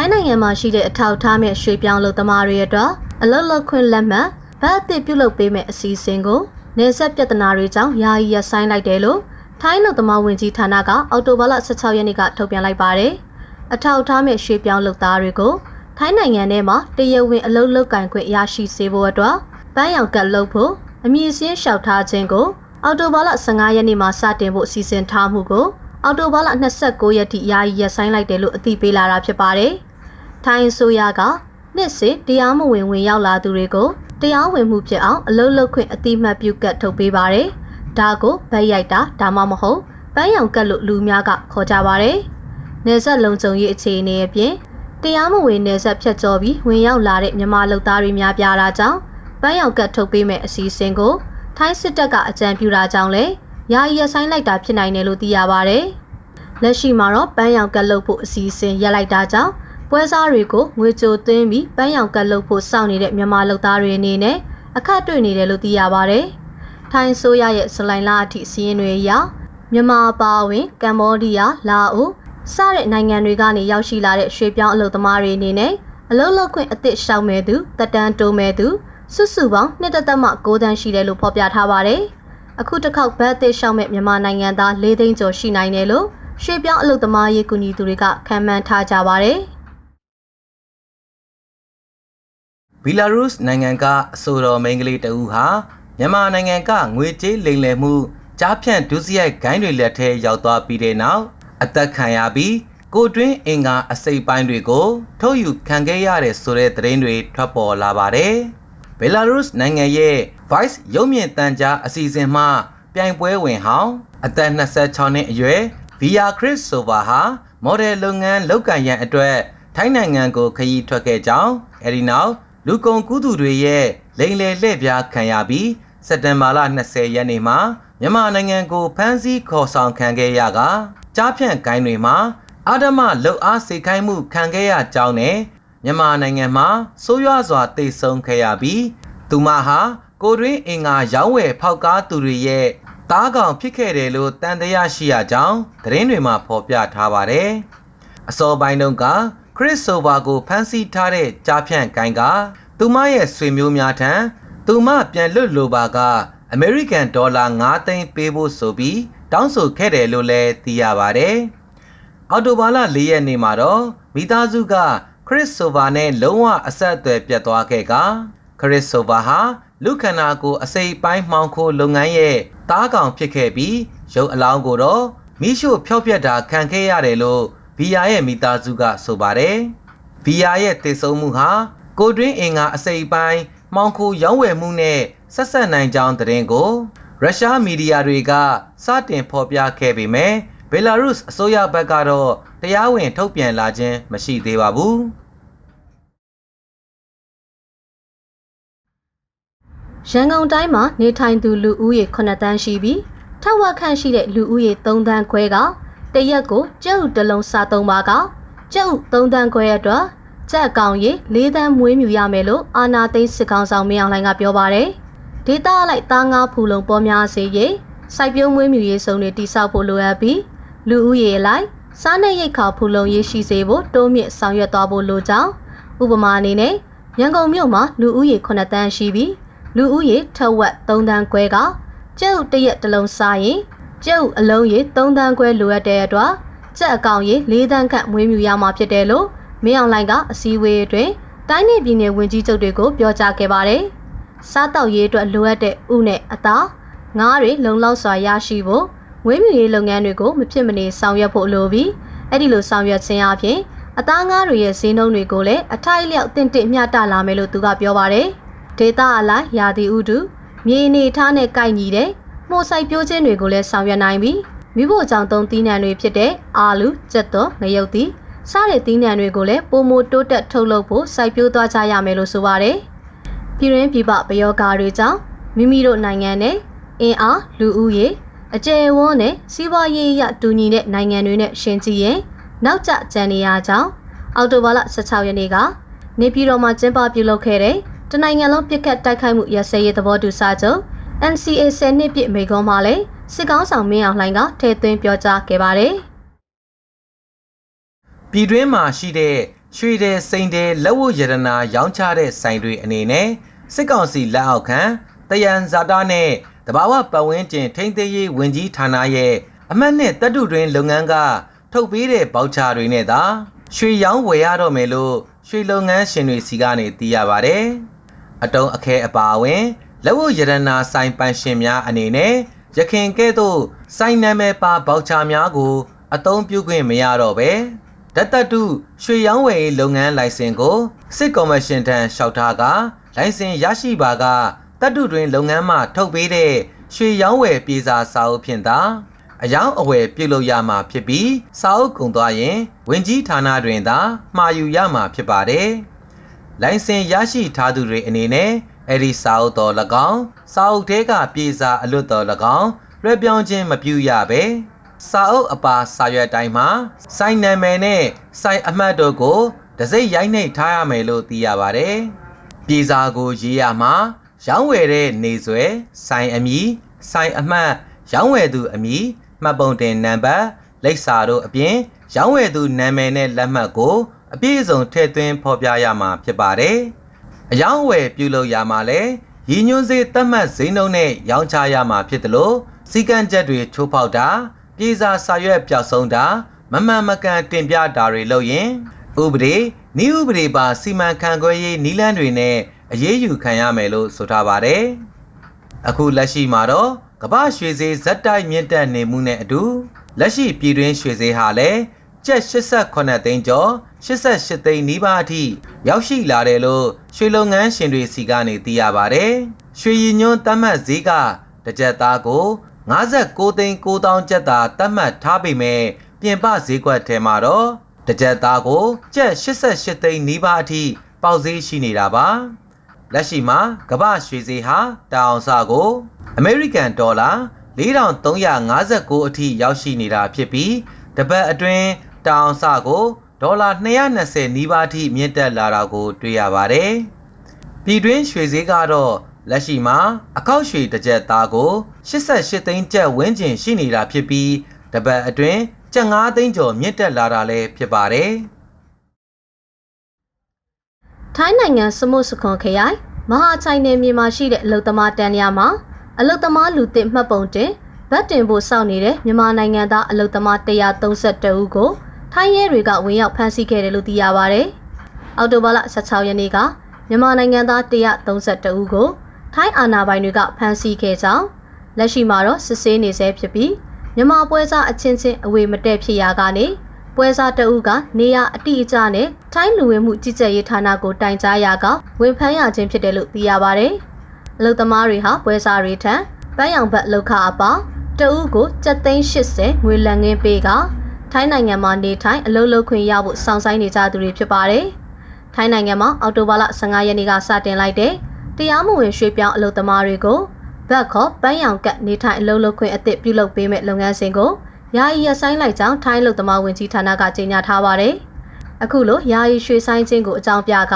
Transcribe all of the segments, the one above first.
ထိုင်းနိုင်ငံမှာရှိတဲ့အထောက်အထားမဲ့ရွှေပြောင်းလုပ်သမားတွေအတွက်အလုပ်လုပ်ခွင့်လက်မှတ်ဗတ်အသစ်ပြုလုပ်ပေးမယ့်အစီအစဉ်ကိုနေဆက်ပြဿနာတွေကြောင့်ယာယီရပ်ဆိုင်းလိုက်တယ်လို့ထိုင်းလုပ်သမားဝင်ကြီးဌာနကအော်တိုဘာလ16ရက်နေ့ကထုတ်ပြန်လိုက်ပါတယ်။အထောက်အထားမဲ့ရွှေပြောင်းလုပ်သားတွေကိုထိုင်းနိုင်ငံထဲမှာတရဝင်းအလုပ်လုပ်ကင်ခွင့်ရရှိစေဖို့အတွက်ပန်းရောင်ကတ်လုပ်ဖို့အမည်စင်းလျှောက်ထားခြင်းကိုအော်တိုဘာလ15ရက်နေ့မှာစတင်ဖို့စီစဉ်ထားမှုကိုအော်တိုဘာလ29ရက်ထိယာယီရပ်ဆိုင်းလိုက်တယ်လို့အသိပေးလာတာဖြစ်ပါတယ်။ ထိုင်းအစိုးရကနှစ်စဉ်တရားမဝင်ဝင်ရောက်လာသူတွေကိုတရားဝင်မှုဖြစ်အောင်အလုပ်လုပ်ခွင့်အတိမတ်ပြုကတ်ထုတ်ပေးပါတယ်။ဒါကိုဗတ်ရိုက်တာဒါမှမဟုတ်ပန်းရောင်ကတ်လို့လူများကခေါ်ကြပါတယ်။နေဆက်လုံခြုံရေးအခြေအနေအပြင်တရားမဝင်နေဆက်ဖြတ်ကျော်ပြီးဝင်ရောက်လာတဲ့မြန်မာလူသားတွေများပြားတာကြောင့်ပန်းရောင်ကတ်ထုတ်ပေးမဲ့အစီအစဉ်ကိုထိုင်းစစ်တပ်ကအကြံပြုတာကြောင့်လည်းယာယီရဆိုင်လိုက်တာဖြစ်နိုင်တယ်လို့သိရပါတယ်။လက်ရှိမှာတော့ပန်းရောင်ကတ်လုပ်ဖို့အစီအစဉ်ရပ်လိုက်တာကြောင့် ပွဲစားတွေကိုငွေကြိုသွင်းပြီးပန်းရောင်ကတ်လုပ်ဖို့စောင့်နေတဲ့မြန်မာလုပ်သားတွေအနေနဲ့အခက်တွေ့နေတယ်လို့သိရပါတယ်။ထိုင်းဆိုရရဲ့ဇလိုင်လအထိစီးရင်တွေအရမြန်မာပါဝင်ကမ္ဘောဒီးယားလာအိုစတဲ့နိုင်ငံတွေကနေရောက်ရှိလာတဲ့ရွှေပြောင်းအလုပ်သမားတွေအနေနဲ့အလုပ်လုပ်ခွင့်အသစ်ရှောင်မဲ့သူတက်တန်းတိုးမဲ့သူစုစုပေါင်း2.6တန်းရှိတယ်လို့ဖော်ပြထားပါတယ်။အခုတစ်ခေါက်ဘတ်အသစ်ရှောင်မဲ့မြန်မာနိုင်ငံသား၄သိန်းကျော်ရှိနိုင်တယ်လို့ရွှေပြောင်းအလုပ်သမားရေးကူညီသူတွေကခန့်မှန်းထားကြပါတယ်။ ဘီလာရုစ်နိုင်ငံကအဆိုတော်မိန်းကလေးတဦးဟာမြန်မာနိုင်ငံကငွေကြေးလိမ်လည်မှုကြားဖြန့်ဒုစရိုက်ဂိုင်းတွေလက်ထဲရောက်သွားပြီးတဲ့နောက်အသက်ခံရပြီးကိုတွင်းအင်္ဂါအစိပ်ပိုင်းတွေကိုထုတ်ယူခံခဲ့ရတဲ့ဆိုတဲ့သတင်းတွေထွက်ပေါ်လာပါတယ်။ဘယ်လာရုစ်နိုင်ငံရဲ့ Vice ရုပ်မြင်သံကြားအစီအစဉ်မှပြိုင်ပွဲဝင်ဟောင်းအသက်26နှစ်အရွယ် Via Chris Sova ဟာမော်ဒယ်လုပ်ငန်းလုပ်ကံရန်အတွက်ထိုင်းနိုင်ငံကိုခရီးထွက်ခဲ့ကြောင်းအဲဒီနောက် လူကုန်ကူးသူတွေရဲ့လိန်လည်လှည့်ပြားခံရပြီးစက်တင်ဘာလ20ရက်နေ့မှာမြန်မာနိုင်ငံကိုဖမ်းဆီးခေါ်ဆောင်ခံခဲ့ရကကြားဖြန့်ကိုင်းတွေမှာအာဓမလှုပ်အားစေခိုင်းမှုခံခဲ့ရကြောင်းနဲ့မြန်မာနိုင်ငံမှာဆိုးရွားစွာတိတ်ဆုံးခဲ့ရပြီးသူမဟာကိုတွင်းအင်္ဂါရောင်းဝယ်ဖောက်ကားသူတွေရဲ့တားကောင်ဖြစ်ခဲ့တယ်လို့တန်တရားရှိရကြောင်းသတင်းတွေမှာဖော်ပြထားပါတယ်။အစောပိုင်းတုန်းကခ ရစ်ဆိုဗာကိုဖမ်းဆီးထားတဲ့ကြားဖြန့်ကိုင်းကသူမရဲ့ဆွေမျိုးများထံသူမပြန်လွတ်လိုပါကအမေရိကန်ဒေါ်လာ9သိန်းပေးဖို့ဆိုပြီးတောင်းဆိုခဲ့တယ်လို့လည်းသိရပါတယ်။အော်တိုဘာလ၄ရက်နေ့မှာတော့မိသားစုကခရစ်ဆိုဗာနဲ့လုံးဝအဆက်အသွယ်ပြတ်သွားခဲ့ကခရစ်ဆိုဗာဟာလူခန္ဓာကိုယ်အစိပ်ပိုင်းမှောင်ခိုးလုပ်ငန်းရဲ့တားကောင်ဖြစ်ခဲ့ပြီးရုပ်အလောင်းကိုတော့မိရှုဖျောက်ပြက်တာခံခဲ့ရတယ်လို့ ဗီယာရဲ့မိသားစုကဆိုပါတယ်။ဗီယာရဲ့တည်ဆုံမှုဟာကိုတွင်းအင်္ဂါအစိပ်ပိုင်းမှောင်ခိုရောင်းဝယ်မှုနဲ့ဆက်ဆက်နိုင်ကြောင်းသတင်းကိုရုရှားမီဒီယာတွေကစတင်ဖော်ပြခဲ့ပေမဲ့ဘယ်လာရုစ်အစိုးရဘက်ကတော့တရားဝင်ထုတ်ပြန်လာခြင်းမရှိသေးပါဘူး။ရန်ကုန်တိုင်းမှာနေထိုင်သူလူဦးရေ9တန်းရှိပြီးထက်ဝက်ခန့်ရှိတဲ့လူဦးရေ3တန်းခွဲက တရက်ကိုကျုပ်တလုံးစားသုံးပါကကျုပ်3တန်းခွဲအတွက်ကြက်ကောင်ရေ၄တန်းမွေးမြူရမယ်လို့အာနာသိန်းစစ်ကောင်ဆောင်မင်းအောင်လှိုင်ကပြောပါတယ်။ဒေတာလိုက်သားငါဖူလုံပေါ်များစေရေးစိုက်ပျိုးမွေးမြူရေးစုံတွေတိစောက်ဖို့လိုအပ်ပြီးလူဦးရေလိုက်စားနပ်ရိက္ခာဖူလုံရေးရှိစေဖို့တိုးမြင့်ဆောင်ရွက်သွားဖို့လိုကြောင်းဥပမာအနေနဲ့ရန်ကုန်မြို့မှာလူဦးရေ9တန်းရှိပြီးလူဦးရေထက်ဝက်3တန်းခွဲကကျုပ်တရက်တစ်လုံးစားရင် ကျုပ်အလုံးရေ3တန်းခွဲလိုအပ်တဲ့အတွက်ကြက်အကောင်ရေ4တန်းခန့်မွေးမြူရမှာဖြစ်တယ်လို့မင်းအောင်လှိုင်ကအစည်းအဝေးအတွင်းတိုင်းနယ်ပြည်နယ်ဝန်ကြီးချုပ်တွေကိုပြောကြားခဲ့ပါတယ်။စားတောက်ရေးအတွက်လိုအပ်တဲ့ဥနဲ့အသားငါးတွေလုံလောက်စွာရရှိဖို့ဝင်းမြူရေးလုပ်ငန်းတွေကိုမဖြစ်မနေဆောင်ရွက်ဖို့လိုပြီးအဲ့ဒီလိုဆောင်ရွက်ခြင်းအပြင်အသားငါးတွေရဲ့ဈေးနှုန်းတွေကိုလည်းအထိုက်လျောက်တင့်တင့်မျှတလာမယ်လို့သူကပြောပါတယ်။ဒေတာအလိုက်ယာတီဥတုမြေအနေထားနဲ့ကိုက်ညီတဲ့ မှုဆိုင်ပြိုးခြင်းတွေကိုလည်းဆောင်ရွက်နိုင်ပြီးမိဖို့ကြောင့်သုံးသီးနှံတွေဖြစ်တဲ့အာလူ၊ကြက်သွန်၊ငရုတ်သီးစတဲ့သီးနှံတွေကိုလည်းပုံမတိုးတက်ထုတ်လုပ်ဖို့စိုက်ပျိုးသွားကြရမယ်လို့ဆိုပါတယ်။ပြည်ရင်းပြည်ပပယောဂါတွေကြောင့်မိမိတို့နိုင်ငံနဲ့အင်အားလူဦးရေအကျယ်ဝန်းနဲ့စီးပွားရေးရတူညီတဲ့နိုင်ငံတွေနဲ့ရှင်ကြည်ရင်နောက်ကျကျန်နေရကြောင်းအောက်တိုဘာလ16ရက်နေ့ကနေပြည်တော်မှာကျင်းပပြုလုပ်ခဲ့တဲ့တနိုင်ငံလုံးပြစ်ခတ်တိုက်ခိုက်မှုရစရေးသဘောတူစာချုပ် NCA 10နှစ်ပြည့်မိကုံးမှာလည်းစစ်ကောင်းဆောင်မင်းအောင်လှိုင်ကထည့်သွင်းပြောကြားခဲ့ပါတယ်။ပြည်တွင်းမှာရှိတဲ့ရွှေတဲ့စိန်တဲ့လက်ဝတ်ရတနာရောင်းချတဲ့ဆိုင်တွေအနေနဲ့စစ်ကောင်စီလက်အောက်ခံတယံဇာတာနဲ့တဘာဝပတ်ဝန်းကျင်ထိန်းသိမ်းရေးဝန်ကြီးဌာနရဲ့အမှတ်နဲ့တပ်တုတွင်လုပ်ငန်းကထုတ်ပေးတဲ့ပေါချာတွေနဲ့သာရွှေရောင်းဝယ်ရတော့မယ်လို့ရွှေလုပ်ငန်းရှင်တွေစီကနေသိရပါတယ်။အတုံးအခဲအပါအဝင် လက်ဝတ်ရတနာဆိုင်ပန်ရှင်များအနေနဲ့ရခင်ကဲ့သို့စိုင်းနာမည်ပါပေါချာများကို အသုံးပြုခွင့်မရတော့ပဲဓာတ်တတုရွှေရောင်းဝယ်ရေးလုပ်ငန်းလိုင်စင်ကိုစစ်ကော်မရှင်ထံလျှောက်ထားကလိုင်စင်ရရှိပါကတတုတွင်လုပ်ငန်းမှထုတ်ပေးတဲ့ရွှေရောင်းဝယ်ပြည်စာစာအုပ်ဖြင့်သာအယောင်အဝယ်ပြုလုပ်ရမှာဖြစ်ပြီးစာအုပ်ကုန်သွားရင်ဝင်ကြီးဌာနတွင်သာမှာယူရမှာဖြစ်ပါတယ်။လိုင်စင်ရရှိထားသူတွေအနေနဲ့အဲ့ဒီစာအုပ်တော်၎င်းစာအုပ်ထဲကပြည်စာအလွတ်တော်၎င်းလွှဲပြောင်းခြင်းမပြုရပဲစာအုပ်အပါစာရွက်တိုင်းမှာစိုင်းနာမည်နဲ့စိုင်းအမှတ်တို့ကိုတစိမ့်ရိုက်နှိပ်ထားရမယ်လို့သိရပါတယ်။ပြည်စာကိုရေးရမှာရောင်းဝယ်တဲ့နေဆွဲစိုင်းအမည်စိုင်းအမှတ်ရောင်းဝယ်သူအမည်မှတ်ပုံတင်နံပါတ်လိပ်စာတို့အပြင်ရောင်းဝယ်သူနာမည်နဲ့လက်မှတ်ကိုအပြည့်အစုံထည့်သွင်းဖော်ပြရမှာဖြစ်ပါတယ်။ အယောင်းဝယ်ပြုလုပ်ရမှာလဲရည်ညွှန်းစေးသတ်မှတ်ဈေးနှုန်းနဲ့ရောင်းချရမှာဖြစ်တယ်လို့စီကံချက်တွေချိုးဖောက်တာပြည်စာစာရွက်ပျောက်ဆုံးတာမမှန်မကန်တင်ပြတာတွေလုပ်ရင်ဥပဒေနည်းဥပဒေပါစီမံခန့်ခွဲရေးနည်းလမ်းတွေနဲ့အရေးယူခံရမယ်လို့ဆိုထားပါတယ်။အခုလက်ရှိမှာတော့ကမ္ဘာရွှေဈေးဇက်တိုက်မြင့်တက်နေမှုနဲ့အတူလက်ရှိပြည်တွင်းရွှေဈေးဟာလည်းကျပ်88သိန်းကျော် 88သိန်းနီးပါးအထိရောက်ရှိလာတယ်လို့ရွှေလုပ်ငန်းရှင်တွေစီကနေသိရပါတယ်။ရွှေရည်ညွှန်းတတ်မှတ်ဈေးကတစ်ကြက်သားကို59သိန်း9000ကျပ်သာတတ်မှတ်ထားပေမဲ့ပြင်ပဈေးကွက်ထဲမှာတော့တစ်ကြက်သားကိုကျပ်88သိန်းနီးပါးအထိပေါက်ဈေးရှိနေတာပါ။လက်ရှိမှာကမ္ဘာရွှေဈေးဟာတောင်စာကိုအမေရိကန်ဒေါ်လာ4359အထိရောက်ရှိနေတာဖြစ်ပြီးတပတ်အတွင်းတောင်စာကို ဒေါ်လာ220နီးပါးထိမြင့်တက်လာတာကို တွေ့ရပါတယ်။ပြည်တွင်းရွှေဈေးကတော့လက်ရှိမှာအကောက်ရွှေတစ်ကြက်သားကို88သိန်းကျပ်ဝန်းကျင်ရှိနေတာဖြစ်ပြီးတပတ်အတွင်းကျပ်9သိန်းကျော်မြင့်တက်လာတာလည်းဖြစ်ပါတယ်။ထိုင်းနိုင်ငံစမုတ်စခွန်ခရိုင်မဟာချိုင်နယ်မြေမှာရှိတဲ့အလုသမားတန်ရမှာအလုသမားလူသစ်မှတ်ပုံတင်ဗတ်တင်ဖို့စောင့်နေတဲ့မြန်မာနိုင်ငံသားအလုသမား132ဦးကို ထိုင်းရဲတွေကဝင်ရောက်ဖမ်းဆီးခဲ့တယ်လို့သိရပါဗျ။အော်တိုဘာလ16ရက်နေ့ကမြန်မာနိုင်ငံသား132ဦးကိုထိုင်းအာဏာပိုင်တွေကဖမ်းဆီးခဲ့ကြောင်းလက်ရှိမှာတော့စစ်ဆေးနေဆဲဖြစ်ပြီးမြန်မာပွဲစားအချင်းချင်းအဝေမတက်ဖြစ်ရာကနေပွဲစားတအုပ်ကနေရအတိအကျနဲ့ထိုင်းလူဝင်မှုကြီးကြပ်ရေးဌာနကိုတိုင်ကြားရာကဝင်ဖမ်းရခြင်းဖြစ်တယ်လို့သိရပါဗျ။အလုသမားတွေဟာပွဲစားတွေထံပန်းရောင်ဘတ်လောက်ခအပါတအုပ်ကို780ငွေလန်ငင်းပေးက ထိုင်းနိုင်ငံမှာနေထိုင်အလုပ်လုပ်ခွင့်ရဖို့စောင့်ဆိုင်းနေကြသူတွေဖြစ်ပါတယ်။ထိုင်းနိုင်ငံမှာအော်တိုဘာလ15ရက်နေ့ကစတင်လိုက်တဲ့တရားမဝင်ရွှေ့ပြောင်းအလုပ်သမားတွေကိုဘတ်ခေါ်ပန်းရောင်ကတ်နေထိုင်အလုပ်လုပ်ခွင့်အသစ်ပြုလုပ်ပေးမဲ့လုပ်ငန်းစဉ်ကိုယာယီရဆိုင်လိုက်ကြောင်းထိုင်းအလုပ်သမားဝင်ကြီးဌာနကကြေညာထားပါတယ်။အခုလိုယာယီရွှေဆိုင်ခြင်းကိုအကြောင်းပြက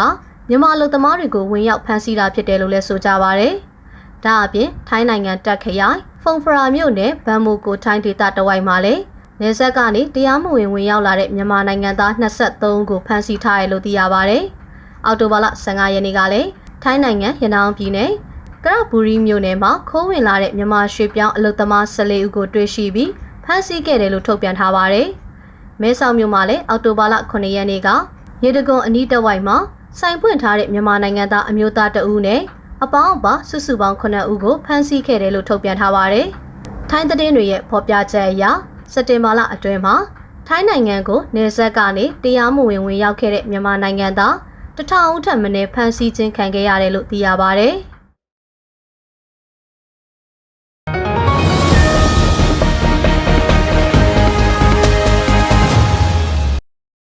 မြန်မာအလုပ်သမားတွေကိုဝင်ရောက်ဖမ်းဆီးတာဖြစ်တယ်လို့လည်းဆိုကြပါတယ်။ဒါအပြင်ထိုင်းနိုင်ငံတက်ခရိုင်ဖုန်ဖရာမြို့နယ်ဗန်မိုကိုထိုင်းဒေသတဝိုက်မှာလည်း နေဆက်ကနေတရားမဝင်ဝင်ရောက်လာတဲ့မြန်မာနိုင်ငံသား23ဦးကိုဖမ်းဆီးထားရလို့သိရပါတယ်။အော်တိုဘာလ15ရက်နေ့ကလည်းထိုင်းနိုင်ငံရနောင်းပြည်နယ်ကရဘူရီမြို့နယ်မှာခိုးဝင်လာတဲ့မြန်မာရွှေပြောင်းအလုသမား14ဦးကိုတွေ့ရှိပြီးဖမ်းဆီးခဲ့တယ်လို့ထုတ်ပြန်ထားပါတယ်။မဲဆောက်မြို့မှာလည်းအော်တိုဘာလ9ရက်နေ့ကရေတကွန်အနီးတဝိုက်မှာစိုင်ပွင့်ထားတဲ့မြန်မာနိုင်ငံသားအမျိုးသားတဦးနဲ့အပေါင်းအပါစုစုပေါင်း9ဦးကိုဖမ်းဆီးခဲ့တယ်လို့ထုတ်ပြန်ထားပါတယ်။ထိုင်းသတင်းတွေရဲ့ဖော်ပြချက်အရ စက်တင်ဘာလအတွင်းမှာထိုင်းနိုင်ငံကိုနေဆက်ကနေတရားမဝင်ဝင်ရောက်ခဲ့တဲ့မြန်မာနိုင်ငံသားတထောင်ဦးထပ်မံဖမ်းဆီးခြင်းခံခဲ့ရတယ်လို့သိရပါဗျ။